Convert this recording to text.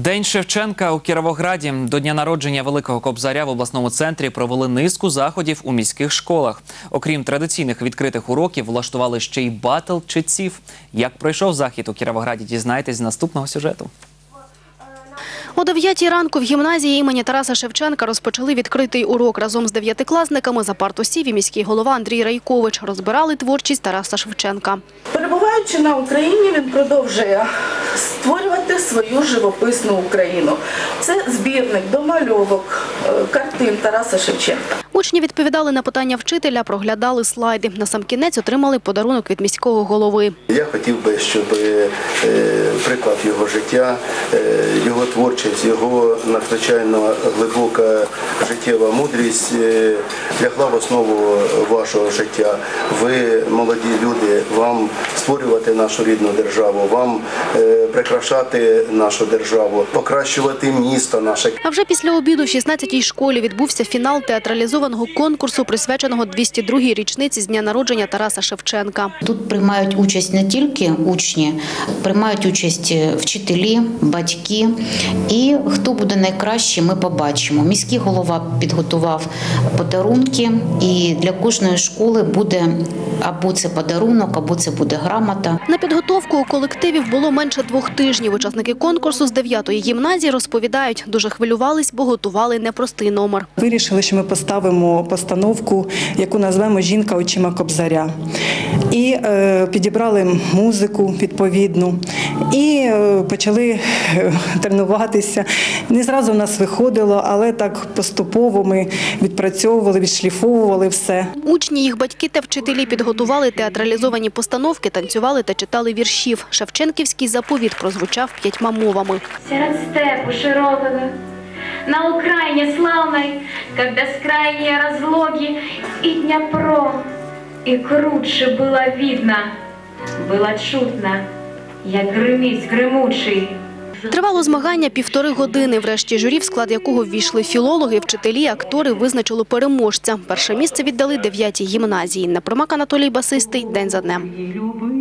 День Шевченка у Кіровограді до дня народження Великого Кобзаря в обласному центрі провели низку заходів у міських школах. Окрім традиційних відкритих уроків, влаштували ще й батл читців. Як пройшов захід у Кіровограді, дізнайтесь з наступного сюжету. О 9 ранку в гімназії імені Тараса Шевченка розпочали відкритий урок разом з дев'ятикласниками. За парту сів і міський голова Андрій Райкович розбирали творчість Тараса Шевченка. Перебуваючи на Україні, він продовжує створювати свою живописну Україну. Це збірник домальовок, е, картин Тараса Шевченка. Учні відповідали на питання вчителя, проглядали слайди. Насамкінець отримали подарунок від міського голови. Я хотів би, щоб е, приклад його життя, е, його творчість, його надзвичайно глибока життєва мудрість лягла в основу вашого життя. Ви, молоді люди, вам створювати нашу рідну державу, вам е, прикрашати нашу державу, покращувати місто наше. А вже після обіду в 16-й школі відбувся фінал театралізованого конкурсу, присвяченого 202-й річниці з дня народження Тараса Шевченка. Тут приймають участь не тільки учні, приймають участь вчителі, батьки. І хто буде найкраще, ми побачимо. Міський голова підготував подарунки, і для кожної школи буде або це подарунок, або це буде грамота. На підготовку у колективів було менше двох тижнів. Учасники конкурсу з 9-ї гімназії розповідають, дуже хвилювались, бо готували непростий номер. Вирішили, що ми поставимо постановку, яку назвемо Жінка очима Кобзаря. І е, підібрали музику відповідну і е, почали е, тренуватися. Не зразу в нас виходило, але так поступово ми відпрацьовували, відшліфовували все. Учні, їх батьки та вчителі підготували театралізовані постановки, танцювали та читали віршів. Шевченківський заповіт прозвучав п'ятьма мовами. Серед степу широкого, на Украине славной, как бескрайние разлоги и Днепро, и круче было видно, было чутно, як гримить гримучий. Тривало змагання півтори години. Врешті журі, в склад якого ввійшли філологи, вчителі, актори, визначило переможця. Перше місце віддали дев'ятій гімназії. Напромак Анатолій Басистий. День за днем.